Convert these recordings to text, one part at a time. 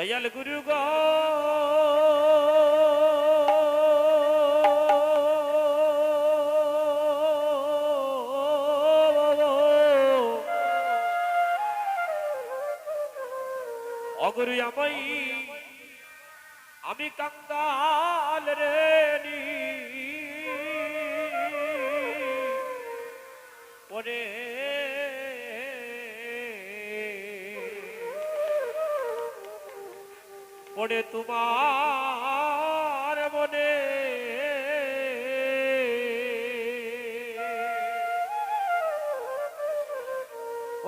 দয়াল গুরু গ। অগুরু আমাই আমি কাঙ্গাল রে পড়ে তোমার মনে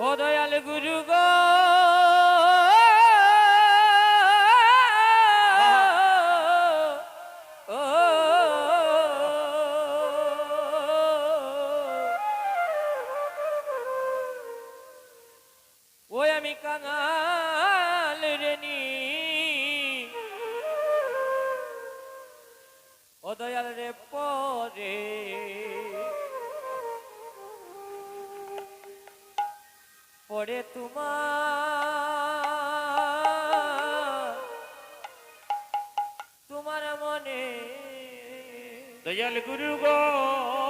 ও দয়াল গুরু গো। ওই আমি কাঙাল দয়াল রে পরে পড়ে তোমার তোমার মনে দয়াল গুরু গো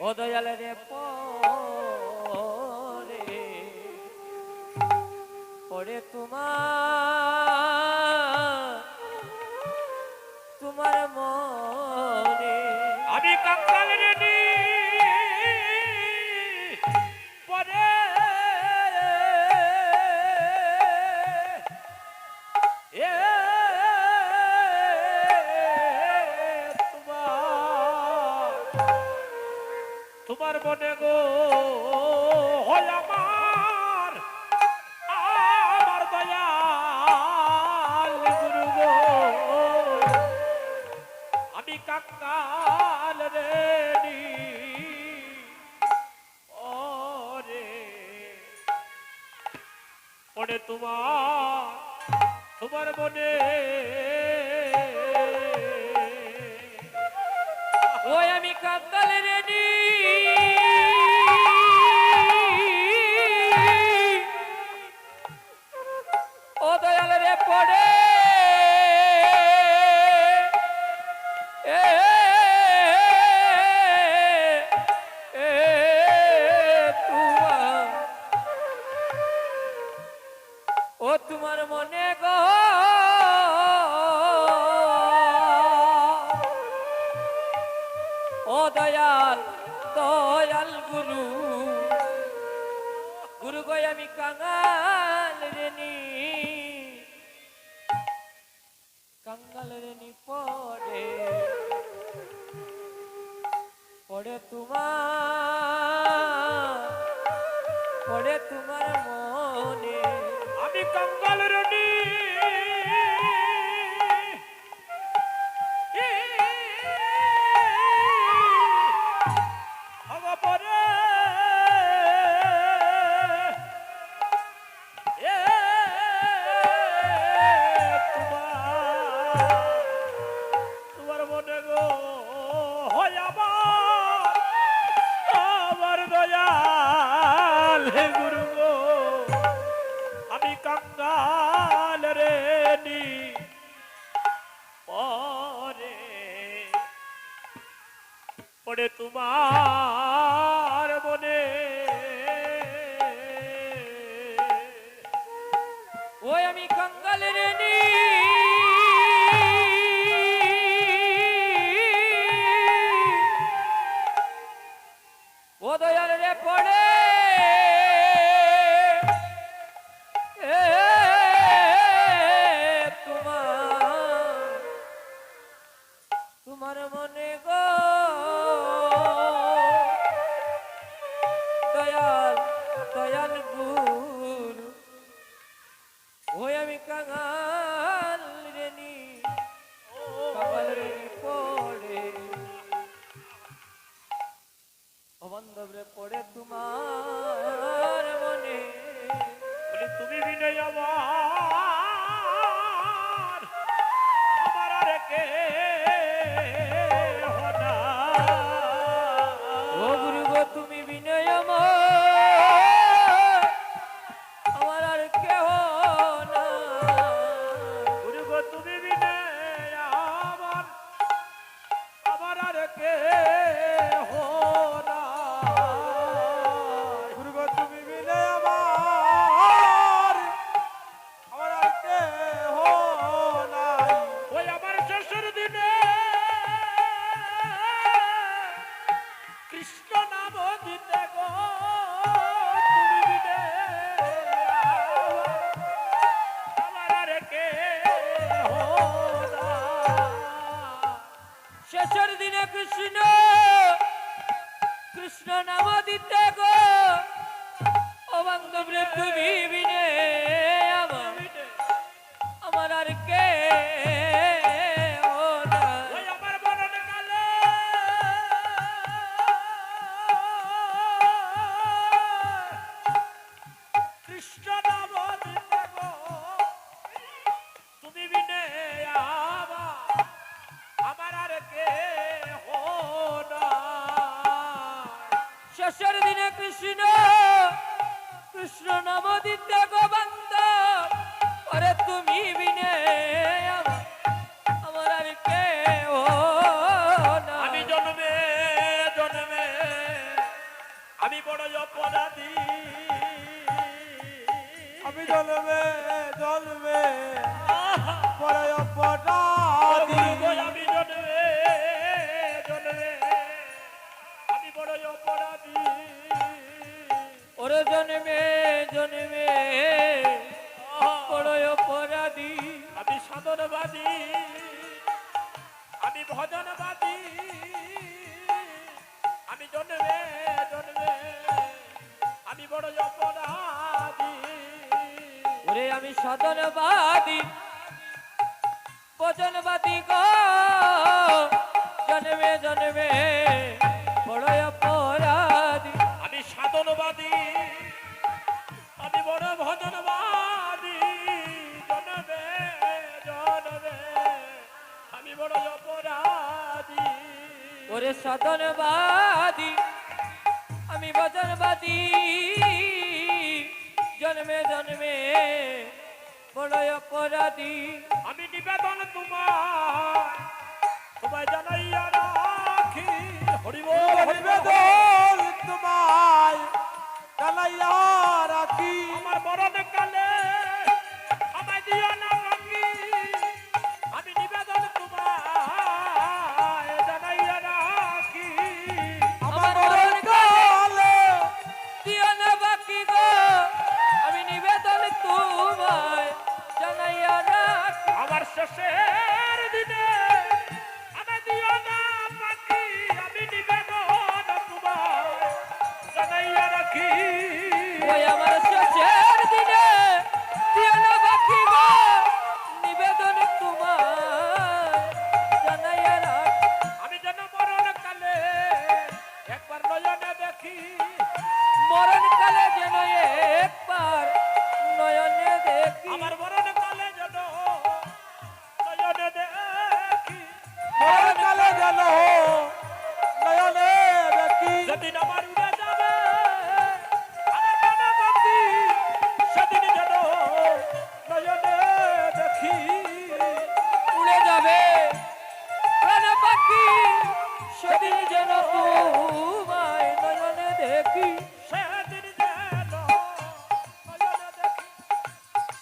ও দয়াল রে পরে পরে তোমার তোমার মনে আমি কাঙ্গাল রে নি ওরে। ওরে তোমার তোমার মনে। ওই আমি কাকাল রেডি তোমার মনে গো। ও দয়াল দয়াল গুরু গুরু গো, আমি কাঙ্গাল রেনি। কাঙ্গাল রেনি পড়ে পড়ে তোমার পড়ে তোমার আমি ওরে তোমার মনে। ওই আমি কঙ্গালের নি ও তোমার মনে গো। পড়ে তোমার মনে। তুমি বিনয় আমার কৃষ্ণ নাম দিতে গো। ও বান্ধব তুমি বিনে আমার আর কে কৃষ্ণ নাম দিতে কৃষ্ণ কৃষ্ণ নাম দিতে গোবন্দ পরে তুমি বিনে ওরে জন্মে জন্মে বড় অপরাধী। আমি সাধনবাদী। আমি ভজনবাদী। আমি জন্মে জন্মে আমি বড় অপরাধী। ওরে আমি সাধনবাদী ভজনবাদী গো। জন্মে জন্মে বড় অপরাধী। আমি সাধনবাদী। জনভজনবাদী জনবে জনবে। আমি বড় অপরাধী। ওরে সাধনবাদী আমি ভজনবাদী। জন্মে জন্মে বড় অপরাধী। আমি নিবেদন তোমার তোমায় জানাইয়া সখী গো আমি নিবেদন তোমায় জানাইয়া রাখ। আমার শেষে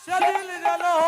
সেদিন গেল গেল।